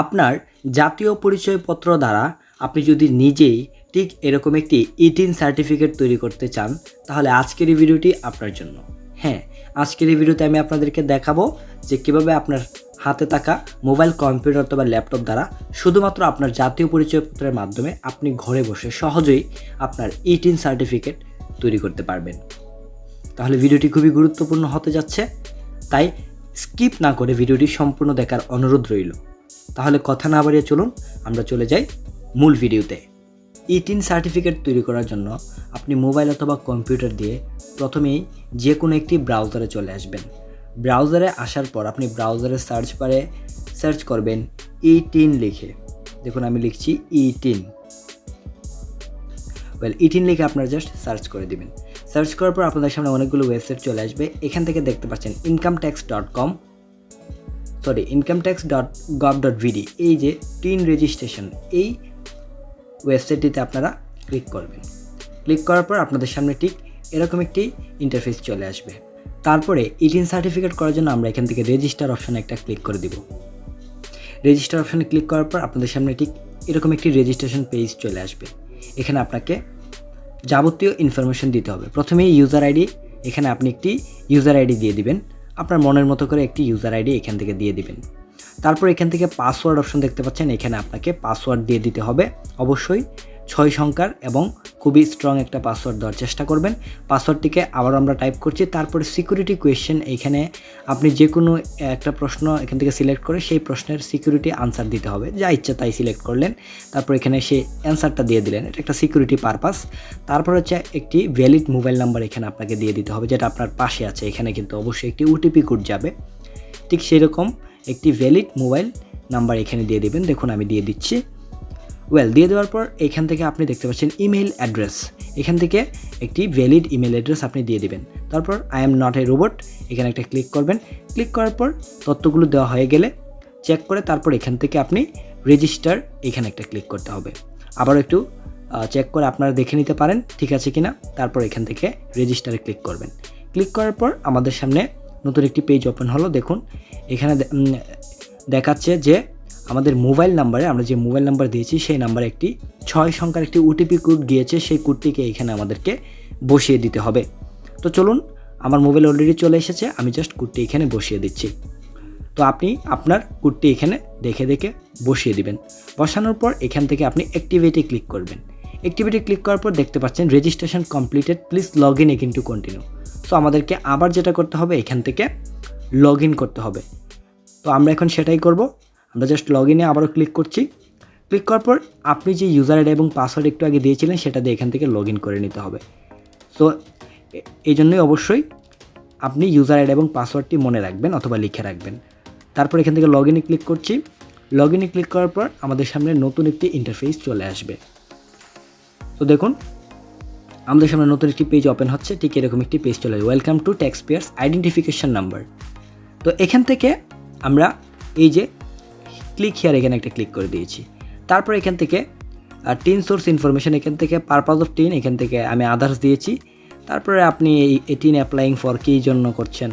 আপনার জাতীয় পরিচয়পত্র দ্বারা আপনি যদি নিজেই ঠিক এরকম একটি ইটিন সার্টিফিকেট তৈরি করতে চান, তাহলে আজকের এই ভিডিওটি আপনার জন্য। হ্যাঁ আজকের এই ভিডিওতে আমি আপনাদেরকে দেখাবো যে কীভাবে আপনার হাতে থাকা মোবাইল, কম্পিউটার অথবা ল্যাপটপ দ্বারা শুধুমাত্র আপনার জাতীয় পরিচয়পত্রের মাধ্যমে আপনি ঘরে বসে সহজেই আপনার ইটিন সার্টিফিকেট তৈরি করতে পারবেন। তাহলে ভিডিওটি খুবই গুরুত্বপূর্ণ হতে যাচ্ছে, তাই স্কিপ না করে ভিডিওটি সম্পূর্ণ দেখার অনুরোধ রইল। তাহলে কথা না বাড়িয়ে চলুন, আমরা চলে যাই মূল ভিডিওতে। ইটিন সার্টিফিকেট তৈরি করার জন্য আপনি মোবাইল অথবা কম্পিউটার দিয়ে প্রথমেই যে কোনো একটি ব্রাউজারে চলে আসবেন। ব্রাউজারে আসার পর আপনি ব্রাউজারে সার্চ বারে সার্চ করবেন ই টিন লিখে। দেখুন, আমি লিখছি ই টিন ওয়েল ইটিন লিখে আপনারা জাস্ট সার্চ করে দিবেন। সার্চ করার পর আপনাদের সামনে অনেকগুলো ওয়েবসাইট চলে আসবে। এখান থেকে দেখতে পাচ্ছেন income tax dot com sorry income tax dot gov dot BD এই যে টিন রেজিস্ট্রেশন এই ওয়েবসাইটটিতে আপনারা ক্লিক করবেন। ক্লিক করার পর আপনাদের সামনে ঠিক এরকম একটি ইন্টারফেস চলে আসবে। তারপরে ইটিন সার্টিফিকেট করার জন্য আমরা এখান থেকে রেজিস্টার অপশানে একটা ক্লিক করে দিব। রেজিস্টার অপশানে ক্লিক করার পর আপনাদের সামনে ঠিক এরকম একটি রেজিস্ট্রেশন পেজ চলে আসবে। এখানে আপনাকে যাবতীয় ইনফরমেশন দিতে হবে। প্রথমেই ইউজার আইডি এখানে আপনি একটি ইউজার আইডি দিয়ে দিবেন। আপনার মনের মতো করে একটি ইউজার আইডি এখান থেকে দিয়ে দিবেন। তারপর এখান থেকে পাসওয়ার্ড অপশন দেখতে পাচ্ছেন, এখানে আপনাকে পাসওয়ার্ড দিয়ে দিতে হবে। অবশ্যই ছয় সংখ্যার এবং খুবই স্ট্রং একটা পাসওয়ার্ড দেওয়ার চেষ্টা করবেন। পাসওয়ার্ডটিকে আবার আমরা টাইপ করছি, তারপরে সিকিউরিটি কোয়েশ্চেন এখানে আপনি যে কোনো একটা প্রশ্ন এখান থেকে সিলেক্ট করে সেই প্রশ্নের সিকিউরিটি আনসার দিতে হবে। যা ইচ্ছা তাই সিলেক্ট করলেন। তারপর এখানে সে অ্যান্সারটা দিয়ে দিলেন। এটা একটা সিকিউরিটি পারপাস তারপর হচ্ছে একটি ভ্যালিড মোবাইল নাম্বার এখানে আপনাকে দিয়ে দিতে হবে, যেটা আপনার পাশে আছে। এখানে কিন্তু অবশ্যই একটি ওটিপি কোড যাবে। ঠিক সেরকম একটি ভ্যালিড মোবাইল নাম্বার এখানে দিয়ে দেবেন। দেখুন আমি দিয়ে দিচ্ছি। ওয়েল দিয়ে দেওয়ার পর এখান থেকে আপনি দেখতে পাচ্ছেন ইমেল অ্যাড্রেস এখান থেকে একটি ভ্যালিড ইমেল অ্যাড্রেস আপনি দিয়ে দিবেন। তারপর I am not a robot এখানে একটা ক্লিক করবেন। ক্লিক করার পর তথ্যগুলো দেওয়া হয়ে গেলে চেক করে তারপর এখান থেকে আপনি রেজিস্টার এখানে একটা ক্লিক করতে হবে। আবার একটু চেক করে আপনারা দেখে নিতে পারেন ঠিক আছে কিনা। তারপর এখান থেকে রেজিস্টারে ক্লিক করবেন। ক্লিক করার পর আমাদের সামনে নতুন একটি পেজ ওপেন হলো। দেখুন, এখানে দেখাচ্ছে যে আমাদের মোবাইল নাম্বারে, আমরা যে মোবাইল নাম্বার দিয়েছি, সেই নাম্বারে একটি ছয় সংখ্যার একটি ওটিপি কোড গিয়েছে, সেই কোডটিকে এখানে আমাদেরকে বসিয়ে দিতে হবে। তো চলুন, আমার মোবাইল অলরেডি চলে এসেছে, আমি জাস্ট কোডটি এখানে বসিয়ে দিচ্ছি। তো আপনি আপনার কোডটি এখানে দেখে দেখে বসিয়ে দিবেন। বসানোর পর এখান থেকে আপনি অ্যাক্টিভেটে ক্লিক করবেন। অ্যাক্টিভিটি ক্লিক করার পর দেখতে পাচ্ছেন registration completed please log in again to continue so আমাদেরকে আবার যেটা করতে হবে, এখান থেকে লগ ইন করতে হবে। তো আমরা এখন সেটাই করব। আমরা জাস্ট লগ ইনে আবারও ক্লিক করছি। ক্লিক করার পর আপনি যে ইউজার আইডি এবং পাসওয়ার্ড একটু আগে দিয়েছিলেন, সেটা দিয়ে এখান থেকে লগ ইন করে নিতে হবে। সো এই জন্যই অবশ্যই আপনি ইউজার আইডি এবং পাসওয়ার্ডটি মনে রাখবেন অথবা লিখে রাখবেন। তারপর এখান থেকে লগ ইনে ক্লিক করছি। লগ ইনে ক্লিক করার পর আমাদের সামনে নতুন একটি ইন্টারফেস চলে আসবে। তো দেখুন, আমাদের সামনে নতুন একটি পেজ ওপেন হচ্ছে। ঠিক এরকম একটি পেজ চলে আসবে। Welcome to tax payers identification number তো এখান থেকে আমরা এই যে ক্লিক হিয়ার এখানে একটা ক্লিক করে দিয়েছি। তারপর এখান থেকে টিন সোর্স ইনফরমেশন এখান থেকে পারপাস অফ টিন এখান থেকে আমি আদার্স দিয়েছি। তারপরে আপনি এই টিন অ্যাপ্লাইং ফর কী জন্য করছেন।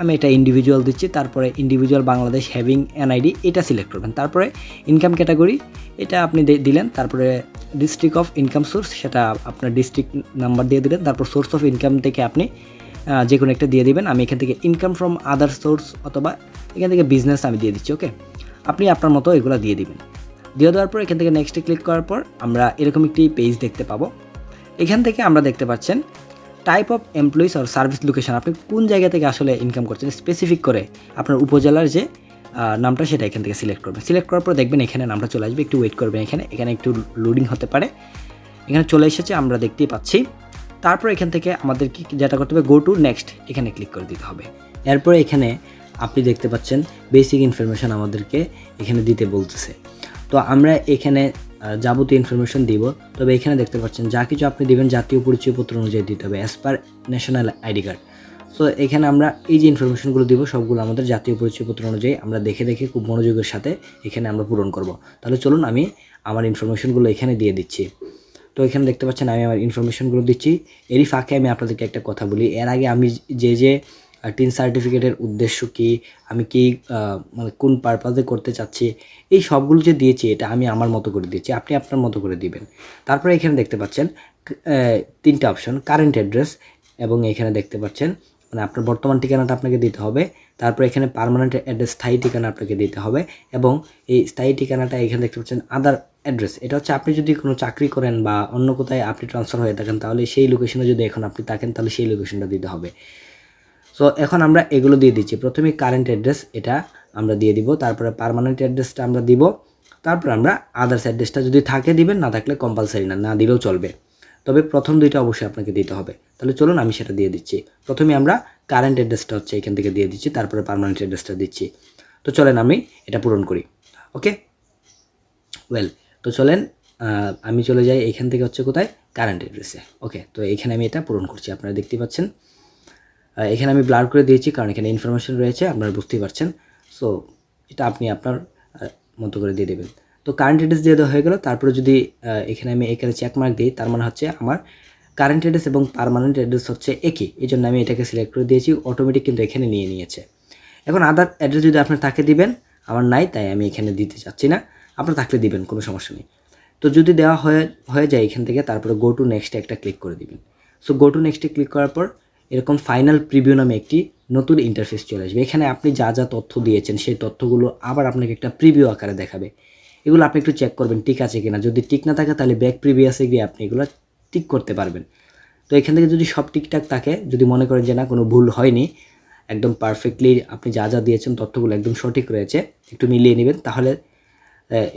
আমি এটা ইন্ডিভিজুয়াল দিচ্ছি, তারপরে ইন্ডিভিজুয়াল বাংলাদেশ হ্যাভিং এনআইডি এটা সিলেক্ট করবেন। তারপরে ইনকাম ক্যাটাগরি এটা আপনি দিলেন, তারপরে ডিস্ট্রিক্ট অফ ইনকাম সোর্স সেটা আপনার ডিস্ট্রিক্ট নাম্বার দিয়ে দিলেন, তারপর সোর্স অফ ইনকাম থেকে আপনি যে কোনো একটা দিয়ে দিবেন। আমি এখান থেকে ইনকাম ফ্রম আদার সোর্স অথবা এখান থেকে বিজনেস আমি দিয়ে দিচ্ছি ওকে আপনি আপনার মতো এগুলো দিয়ে দিবেন। দিয়ে দেওয়ার পর এখান থেকে নেক্সটে ক্লিক করার পর আমরা এরকম একটি পেজ দেখতে পাবো। এখান থেকে আমরা দেখতে পাচ্ছেন টাইপ অফ এমপ্লয়িজ আর সার্ভিস লোকেশন আপনি কোন জায়গা থেকে আসলে ইনকাম করছেন স্পেসিফিক করে আপনার উপজেলার যে নামটা সেটা এখান থেকে সিলেক্ট করবেন। সিলেক্ট করার পর দেখবেন এখানে নামটা চলে আসবে, একটু ওয়েট করবেন এখানে। এখানে একটু লোডিং হতে পারে। এখানে চলে এসেছে, আমরা দেখতেই পাচ্ছি। তারপর এখান থেকে আমাদের কি যেটা করতে হবে গো টু নেক্সট এখানে ক্লিক করে দিতে হবে। এরপর এখানে আপনি দেখতে পাচ্ছেন বেসিক ইনফরমেশন আমাদেরকে এখানে দিতে বলতেছে। তো আমরা এখানে যাবতীয় ইনফরমেশন দিব। তবে এখানে দেখতে পাচ্ছেন যা কিছু আপনি দিবেন জাতীয় পরিচয়পত্র অনুযায়ী দিতে হবে as per national ID card so এখানে আমরা এই যে ইনফরমেশনগুলো দিব, সবগুলো আমাদের জাতীয় পরিচয়পত্র অনুযায়ী আমরা দেখে দেখে খুব মনোযোগের সাথে এখানে আমরা পূরণ করব। তাহলে চলুন আমি আমার ইনফরমেশনগুলো এখানে দিয়ে দিচ্ছি। তো এখানে দেখতে পাচ্ছেন আমি আমার ইনফরমেশনগুলো দিচ্ছি। এরই ফাঁকে আমি আপনাদেরকে একটা কথা বলি। এর আগে আমি যে যে টিন সার্টিফিকেটের উদ্দেশ্য কি? আমি কি মানে কোন পারপাজে করতে চাচ্ছি? এই সবগুলো যে দিয়েছি, এটা আমি আমার মতো করে দিয়েছি। আপনি আপনার মতো করে দিবেন। তারপরে এখানে দেখতে পাচ্ছেন তিনটা অপশন কারেন্ট অ্যাড্রেস এবং এখানে দেখতে পাচ্ছেন মানে আপনার বর্তমান ঠিকানাটা আপনাকে দিতে হবে। তারপর এখানে পার্মানেন্ট অ্যাড্রেস স্থায়ী ঠিকানা আপনাকে দিতে হবে এবং এই স্থায়ী ঠিকানাটা এখানে দেখতে পাচ্ছেন আদার অ্যাড্রেস এটা হচ্ছে আপনি যদি কোনো চাকরি করেন বা অন্য কোথায় আপনি ট্রান্সফার হয়ে থাকেন, তাহলে সেই লোকেশনে যদি এখন আপনি থাকেন, তাহলে সেই লোকেশনটা দিতে হবে। সো এখন আমরা এগুলো দিয়ে দিচ্ছি। প্রথমে কারেন্ট অ্যাড্রেস এটা আমরা দিয়ে দিব, তারপরে পারমানেন্ট অ্যাড্রেসটা আমরা দিব, তারপর আমরা আদার্স অ্যাড্রেসটা যদি থাকে দিবেন, না থাকলে কম্পালসারি না না দিলেও চলবে। তবে প্রথম দুইটা অবশ্যই আপনাকে দিতে হবে। তাহলে চলুন আমি সেটা দিয়ে দিচ্ছি। প্রথমে আমরা কারেন্ট অ্যাড্রেসটা হচ্ছে এখান থেকে দিয়ে দিচ্ছি, তারপরে পারমানেন্ট অ্যাড্রেসটা দিচ্ছি। তো চলেন আমি এটা পূরণ করি। ওকে ওয়েল তো চলেন আমি চলে যাই এখান থেকে হচ্ছে কোথায়? কারেন্ট অ্যাড্রেসে ওকে তো এখানে আমি এটা পূরণ করছি, আপনারা দেখতে পাচ্ছেন। এখানে আমি ব্লার করে দিয়েছি, কারণ এখানে ইনফরমেশন রয়েছে, আপনারা বুঝতেই পারছেন। সো এটা আপনি আপনার মতো করে দিয়ে দেবেন। তো কারেন্ট অ্যাড্রেস দিয়ে দেওয়া হয়ে গেল। তারপরে যদি এখানে আমি এখানে চেক মার্ক দিই, তার মানে হচ্ছে আমার কারেন্ট অ্যাড্রেস এবং পার্মানেন্ট অ্যাড্রেস হচ্ছে একই। এই জন্য আমি এটাকে সিলেক্ট করে দিয়েছি অটোমেটিক কিন্তু এখানে নিয়ে নিয়েছে। এখন আদার অ্যাড্রেস যদি আপনার তাকে দিবেন, আমার নাই, তাই আমি এখানে দিতে চাচ্ছি না। আপনার থাকলে দিবেন, কোনো সমস্যা নেই। তো যদি দেওয়া হয়ে হয়ে যায় এখান থেকে, তারপরে গো টু নেক্সটে একটা ক্লিক করে দিবেন। সো গো টু নেক্সটে ক্লিক করার পর এরকম ফাইনাল প্রিভিউ নামে একটি নতুন ইন্টারফেস চলে আসবে। এখানে আপনি যা যা তথ্য দিয়েছেন, সেই তথ্যগুলো আবার আপনাকে একটা প্রিভিউ আকারে দেখাবে। এগুলো আপনি একটু চেক করবেন, ঠিক আছে কিনা। যদি ঠিক না থাকে, তাহলে ব্যাক প্রিভিয়াসে গিয়ে আপনি এগুলো ঠিক করতে পারবেন। তো এখান থেকে যদি সব ঠিকঠাক থাকে, যদি মনে করেন যে না, কোনো ভুল হয়নি, একদম পারফেক্টলি আপনি যা যা দিয়েছেন, তথ্যগুলো একদম সঠিক রয়েছে, একটু মিলিয়ে নেবেন, তাহলে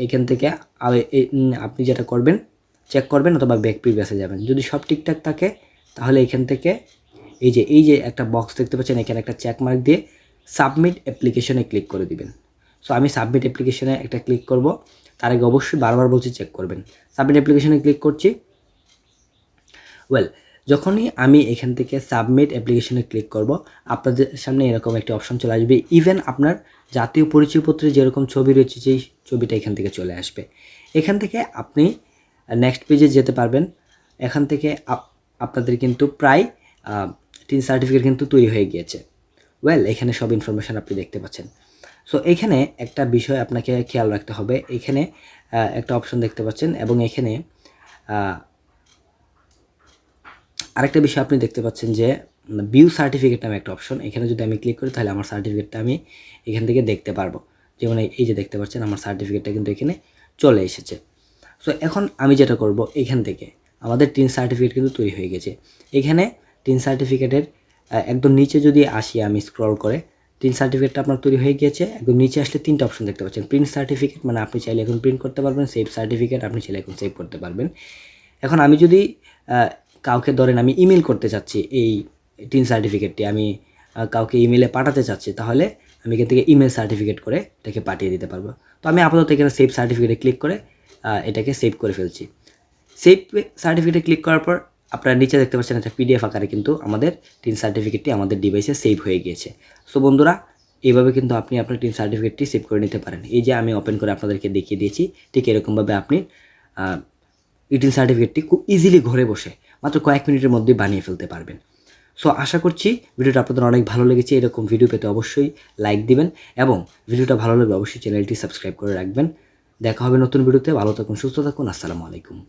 এখান থেকে আপনি যেটা করবেন চেক করবেন অথবা ব্যাক প্রিভিয়াসে যাবেন। যদি সব ঠিকঠাক থাকে, তাহলে এখান থেকে এই যে এই যে একটা বক্স দেখতে পাচ্ছেন, এখানে একটা চেক মার্ক দিয়ে সাবমিট অ্যাপ্লিকেশনে ক্লিক করে দিবেন। সো আমি সাবমিট অ্যাপ্লিকেশনে একটা ক্লিক করব। তার আগে অবশ্যই বারবার বলছি চেক করবেন। সাবমিট অ্যাপ্লিকেশনে ক্লিক করছি। ওয়েল যখনই আমি এখান থেকে সাবমিট অ্যাপ্লিকেশনে ক্লিক করব, আপনাদের সামনে এরকম একটি অপশন চলে আসবে। ইভেন আপনার জাতীয় পরিচয়পত্রে যেরকম ছবি রয়েছে, সেই ছবিটা এখান থেকে চলে আসবে। এখান থেকে আপনি নেক্সট পেজে যেতে পারবেন। এখান থেকে আপ- আপনাদের কিন্তু প্রায় টিন সার্টিফিকেট কিন্তু তৈরি হয়ে গিয়েছে। ওয়েল এখানে সব ইনফরমেশান আপনি দেখতে পাচ্ছেন। সো এখানে একটা বিষয় আপনাকে খেয়াল রাখতে হবে। এখানে একটা অপশন দেখতে পাচ্ছেন এবং এখানে আরেকটা বিষয় আপনি দেখতে পাচ্ছেন যে বিউ সার্টিফিকেট নামে একটা অপশন এখানে যদি আমি ক্লিক করি, তাহলে আমার সার্টিফিকেটটা আমি এখান থেকে দেখতে পারব। যেমন এই- যে দেখতে পাচ্ছেন, আমার সার্টিফিকেটটা কিন্তু এখানে চলে এসেছে। সো এখন আমি যেটা করব, এখান থেকে। আমাদের টিন সার্টিফিকেট কিন্তু তৈরি হয়ে গেছে। এখানে টিন সার্টিফিকেটের একদম নিচে যদি আসি আমি স্ক্রল করে টিন সার্টিফিকেটটা আপনার তৈরি হয়ে গিয়েছে, একদম নিচে আসলে তিনটা অপশন দেখতে পাচ্ছেন। প্রিন্ট সার্টিফিকেট মানে আপনি চাইলে এখন প্রিন্ট করতে পারবেন সেভ সার্টিফিকেট আপনি চাইলে এখন সেভ করতে পারবেন। এখন আমি যদি কাউকে ধরেন আমি ইমেল করতে চাচ্ছি এই টিন সার্টিফিকেটটি আমি কাউকে ইমেলে পাঠাতে চাচ্ছি, তাহলে আমি এখান থেকে ইমেল সার্টিফিকেট করে এটাকে পাঠিয়ে দিতে পারব। তো আমি আপাতত এখানে সেভ সার্টিফিকেটে ক্লিক করে এটাকে সেভ করে ফেলছি। সেভ সার্টিফিকেটে ক্লিক করার পর আপনারা নিচে দেখতে পাচ্ছেন একটা পিডিএফ আকারে কিন্তু আমাদের টিন সার্টিফিকেটটি আমাদের ডিভাইসে সেভ হয়ে গিয়েছে। সো বন্ধুরা, এইভাবে কিন্তু আপনি আপনার টিন সার্টিফিকেটটি সেভ করে নিতে পারেন। এই যে আমি ওপেন করে আপনাদেরকে দেখিয়ে দিয়েছি, ঠিক এরকমভাবে আপনি ইটিন সার্টিফিকেটটি খুব ইজিলি ঘরে বসে মাত্র কয়েক মিনিটের মধ্যে বানিয়ে ফেলতে পারবেন। সো আশা করছি ভিডিওটা আপনাদের অনেক ভালো লেগেছে। এরকম ভিডিও পেতে অবশ্যই লাইক দিবেন এবং ভিডিওটা ভালো লাগলে অবশ্যই চ্যানেলটি সাবস্ক্রাইব করে রাখবেন। দেখা হবে নতুন ভিডিওতে ভালো থাকুন, সুস্থ থাকুন। আসসালামু আলাইকুম।